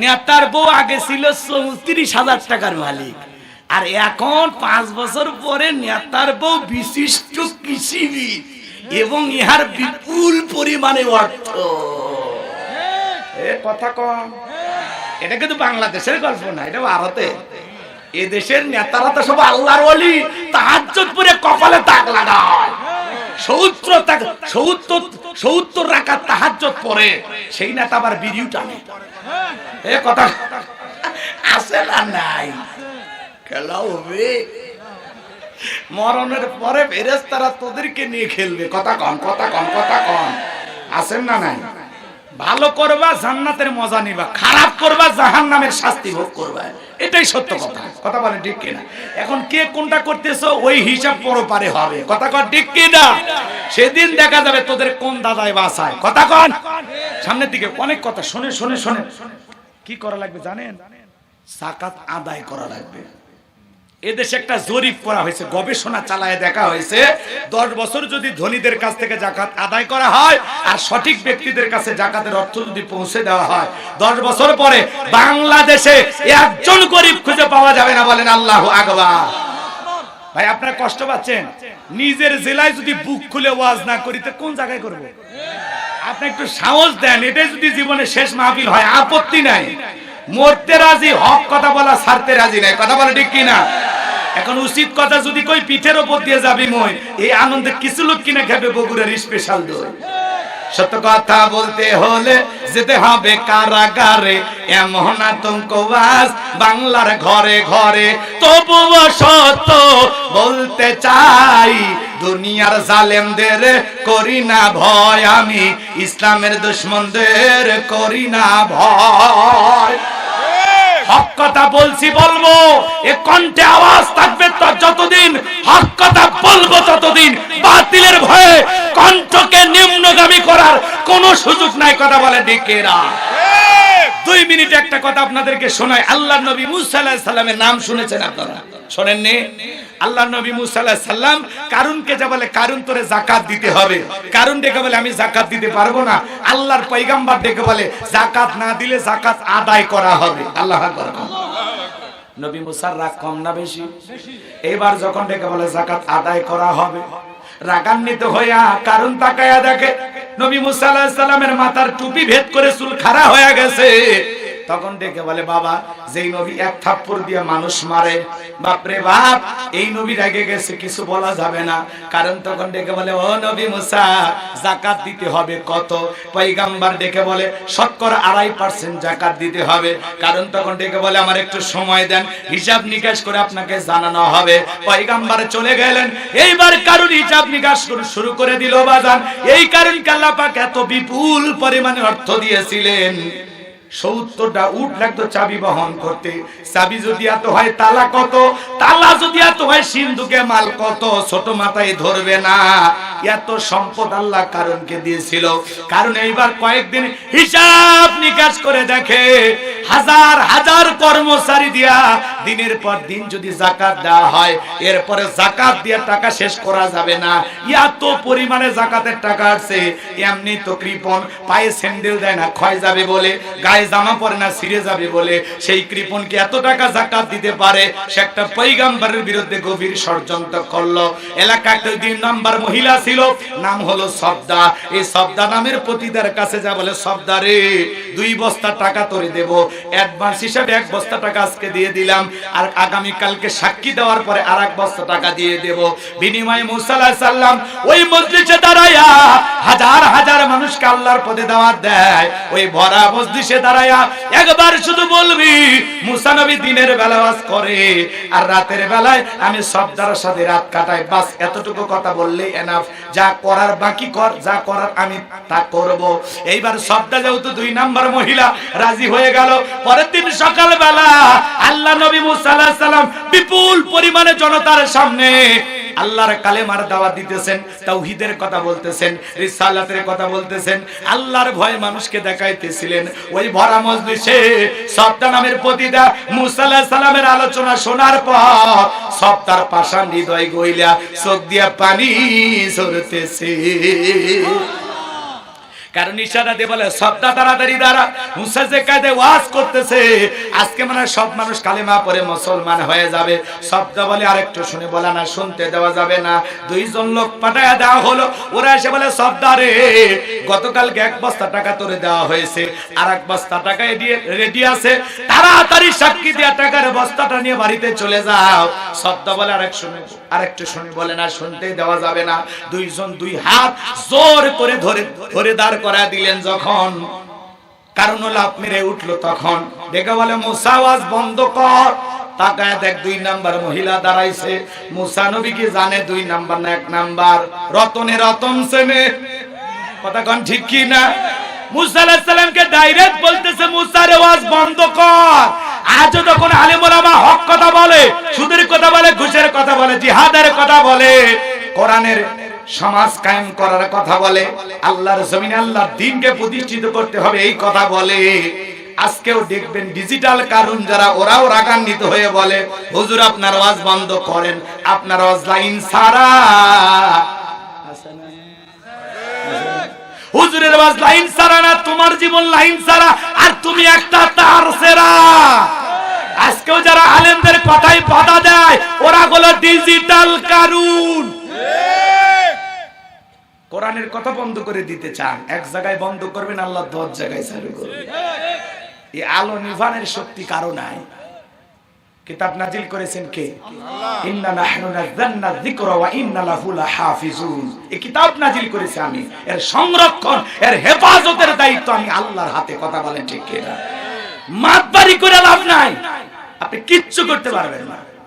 নেতার বউ আগে ছিল চৌত্রিশ হাজার টাকার মালিক। আর এখন পাঁচ বছর পরে নেতার বউ বিশিষ্ট কৃষিবিদ এবং ইহার বিপুল পরিমাণে অর্থ। কথা কম। এটা কিন্তু বাংলাদেশের গল্প না, এটা ভারতে। এদেশের নেতারা তো সব আল্লাহর ওলি, তাহাজ্জুদ পরে কপালে তাক লাগায়। সৌত্র সৌত্তর সৌত্তর রাখা তাহাজ্জুদ পরে সেই নেতা আবার বিড়িও টানে। এ কথা আছে না নাই? খেলা হবে। মরণের পরে ফেরেস্তারা তোদেরকে নিয়ে খেলবে। কথা কম কথা কম কথা কম আছেন না নাই? ভালো করবা, জান্নাতের মজা নিবা। খারাপ করবা জাহান নামের শাস্তি ভোগ করবা। এটাই সত্য কথা। কথা বলে ঠিক কিনা? এখন কে কোনটা করতেছো, ওই হিসাব পরপারে হবে। কথা কন ঠিক কিনা? সেদিন দেখা যাবে তোদের কোন দাদায় বাসায়। কথা কন। সামনের দিকে অনেক কথা। শুনে শুনে শুনে। কি করা লাগবে জানেন? সাকাত আদায় করা লাগবে। এদেশে একটা জরিপ করা হয়েছে, গবেষণা চালায় দেখা হয়েছে। দশ বছর যদি ধনীদের কাছ থেকে জাকাত আদায় করা হয়, আর সঠিক ব্যক্তিদের কাছে জাকাতের অর্থ যদি পৌঁছে দেওয়া হয়, দশ বছর পরে বাংলাদেশে একজন গরিব খুঁজে পাওয়া যাবে না বলেন আল্লাহ আগবা ভাই, আপনারা কষ্ট পাচ্ছেন? নিজের জেলায় যদি বুক খুলে ওয়াজ না করিতে কোন জায়গায় করব? আপনি একটু সাহস দেন, এটাই যদি জীবনে শেষ মাহফিল হয়, আপত্তি নাই। মরতে রাজি, হক কথা বলা ছাড়তে রাজি নাই। কথা বলে ঠিক কিনা? এখন উচিত কথা যদি কই, পিঠের ওপর দিয়ে যাবি মই। এই আনন্দে কিছু লোক কিনে খাবে বগুড়ার স্পেশাল দই। সত্য কথা বলতে হলে যেতে হবে কারাগারে। এমন আতঙ্কবাজ বাংলার ঘরে ঘরে। তবুও সত্য বলতে চাই দুনিয়ার জালেমদের করি না ভয়, আমি ইসলামের দুশ্মনদের করি না ভয়। বলছি, বলব, এ কণ্ঠে আওয়াজ থাকবে যতদিন, হক কথা বলব ততদিন, বাতিলের ভয়ে কণ্ঠকে নিম্নগামী করার কোনো সুযোগ নাই, কথা বলে ডিকেরা। দুই মিনিট একটা কথা আপনাদেরকে শোনায় আল্লাহ নবী মুসা আলাইহিস সালামের নাম শুনেছেন আপনারা? শোনেননি? আল্লাহ নবী মুসা সালাম কারুনকে যা বলে, কারুন তোরে যাকাত দিতে হবে। কারুন ডেকে বলে, আমি যাকাত দিতে পারব না। আল্লাহর পয়গাম্বার ডেকে বলে, যাকাত না দিলে যাকাত আদায় করা হবে। আল্লাহ নবী মুসার রাগ কম না বেশি? এবার যখন ডেকে বলে, যাকাত আদায় করা হবে। রাগান্বিত হইয়া কারণ তাকায়া দেখে, নবী মুসা আলাইহিস সালামের মাথার টুপি ভেদ করে চুল খাড়া হয়ে গেছে। তখন ডেকে বলে, বাবা, যেই নবী এক থাপ্পড় দিয়ে মানুষ মারে বাপরে বাপ, এই নবী রেগে গেছে, কিছু বলা যাবে না। কারণ তখন ডেকে বলে, ও নবী মুসা, জাকাত দিতে হবে কত? পয়গাম্বার ডেকে বলে, শতকরা আড়াই পার্সেন্ট জাকাত দিতে হবে। কারণ তখন ডেকে বলে, আমার একটু সময় দেন, হিসাব নিকাশ করে আপনাকে জানানো হবে। পয়গাম্বার চলে গেলেন, এইবার কারণ হিসাব নিকাশ করে শুরু করে দিল বাজান। এই কারণ আল্লাহ পাক এত বিপুল পরিমাণে অর্থ দিয়েছিলেন। সত্তরটা উঠ লাগতো চাবি বহন করতে। চাবি যদি এত হয়, তালা কত? তালা যদি এত হয়, সিন্ধুকে মাল কত? ছোট মাথায় ধরবে না। এত সম্পদ আল্লাহ কারণকে দিয়েছিল। কারণ এইবার কয়েকদিন হিসাব নিকাশ করে দেখে, হাজার হাজার কর্মচারী দিয়া দিনের পর দিন যদি জাকাত দেওয়া হয়, এরপরে জাকাত দিয়ে টাকা শেষ করা যাবে না। এত পরিমাণে জাকাতের টাকা আসছে, এমনি তো কৃপন পায়ে স্যান্ডেল দেয় না, ক্ষয় যাবে বলে, গায়ে জামা পরে না, ছিঁড়ে যাবে বলে। সেই কৃপনকে এত টাকা জাকাত দিতে পারে? সে একটা পৈগাম্বারের বিরুদ্ধে গভীর ষড়যন্ত্র করল। এলাকা একটা দুই নাম্বার মহিলা ছিল, নাম হলো সবদা। এই সবদা নামের পতিদের কাছে যা বলে, সবদা রে, দুই বস্তা টাকা তোরে দেব। অ্যাডভান্স হিসাবে এক বস্তা টাকা আজকে দিয়ে দিলাম। আর আগামী কালকে সাক্ষী দেওয়ার পরে আর এক বস্তা টাকা দিয়ে দেব। বিনিময়ে মুসা আলাইহিস সালাম ওই মজলিসে দাঁড়ায়া হাজার হাজার মানুষকে আল্লাহর পথে দাওয়াত দেয়। ওই ভরা মজলিসে দাঁড়ায়া একবার শুধু বলবি, মুসা নবী দিনের বেলা ওয়াজ করে, আর রাতের বেলায় আমি সবদার সাথে রাত কাটাই। বাস, এতটুকু কথা বললেই এনাফ যা করার বাকি কর, যা করার আমি তা করব। এইবার সবদা যেহেতু দুই নাম্বার মহিলা রাজি হয়ে গেল, পরের দিন সকালবেলা আল্লাহ নবী মুসা বিপুল পরিমাণে জনতার সামনে আল্লাহর কালেমার দাওয়াত দিতেছেন, তাওহীদের কথা বলতেছেন, রিসালাতের কথা বলতেছেন, আল্লাহর ভয় মানুষকে দেখাইতেছিলেন। ওই ভরা মজলিসে সপ্তাহ নামের প্রতিদা মুসা আলাইহিস সালামের আলোচনা শোনার পর সব তার পাষাণ হৃদয় গইলা চোখ দিয়া পানি ঝরতেছে। কারণ ইশারা দিয়ে বলে সবটা তাড়াতাড়ি দ্বারা মুসা যে কায়দে ওয়াজ করতেছে আজকে মানে সব মানুষ কালিমা পরে মুসলমান হয়ে যাবে। শব্দা বলে আরেকটু শুনে বলে না, শুনতে দেওয়া যাবে না। দুইজন লোক পাঠায় দেওয়া হলো, ওরা এসে বলে সবদা রে গতকালকে এক বস্তা টাকা তোরে দেওয়া হয়েছে আর এক বস্তা টাকা রেডি আছে। তাড়াতাড়ি সাক্ষী দেওয়া টাকার বস্তাটা নিয়ে বাড়িতে চলে যাও। শব্দা বলে আরেক শুনে, আরেকটু শুনে বলে না, শুনতেই দেওয়া যাবে না। দুইজন দুই হাত জোর করে ধরে ধরে দাঁড় করা দিলেন যখন। কারণ লাভ মেরে উঠল তখন। দেখে বলে মুসাওয়াজ বন্ধ কর। তাকায় দেখ, দুই নাম্বার মহিলা দাঁড়াইছে। মুসা নবী কি জানে দুই নাম্বার না এক নাম্বার। রতনে রতন সেনে। কথা ঠিক কি না? মুসা ডাইরেক্ট বলতেছে বন্ধ কর। আজও হক কথা বলে, সুদের কথা বলে, ঘুষের কথা বলে, জিহাদের কথা বলে, কোরআনের সমাজ কায়েম করার কথা বলে। আল্লাহর জমিনে আল্লাহর দিনকে প্রতিষ্ঠিত করতে হবে, এই কথা বলে। আজকেও দেখবেন ডিজিটাল কারণ যারা, ওরাও রাগান্বিত হয়ে বলে, হুজুর, আপনার আওয়াজ বন্ধ করেন, আপনার আওয়াজ লাইন সারা। হুজুরের আওয়াজ লাইন সারা না, তোমার জীবন লাইন সারা, আর তুমি একটা তার সেরা। আজকেও যারা আলেমদের কথাই বাধা দেয়, ওরা হলো ডিজিটাল কারণ কোরআনের কথা বন্ধ করে দিতে চান এক জায়গায় বন্ধ করবেন আল্লাহ দশ জায়গায় চালু করবেন। এই আলো নিভানের শক্তি কারও নাই। কিতাব নাজিল করেছেন কে? ইন্না নাহনু নাযালনা যিকরা ওয়া ইন্না লাহু লাহাফিজুন। এই কিতাব নাজিল করেছি আমি। এর সংরক্ষণ এর হেফাজতের দায়িত্ব আমি আল্লাহর হাতে কথা বলেন ঠিক কিনা? মাতবাড়ি করে লাভ নাই। আপনি কিচ্ছু করতে পারবেন না।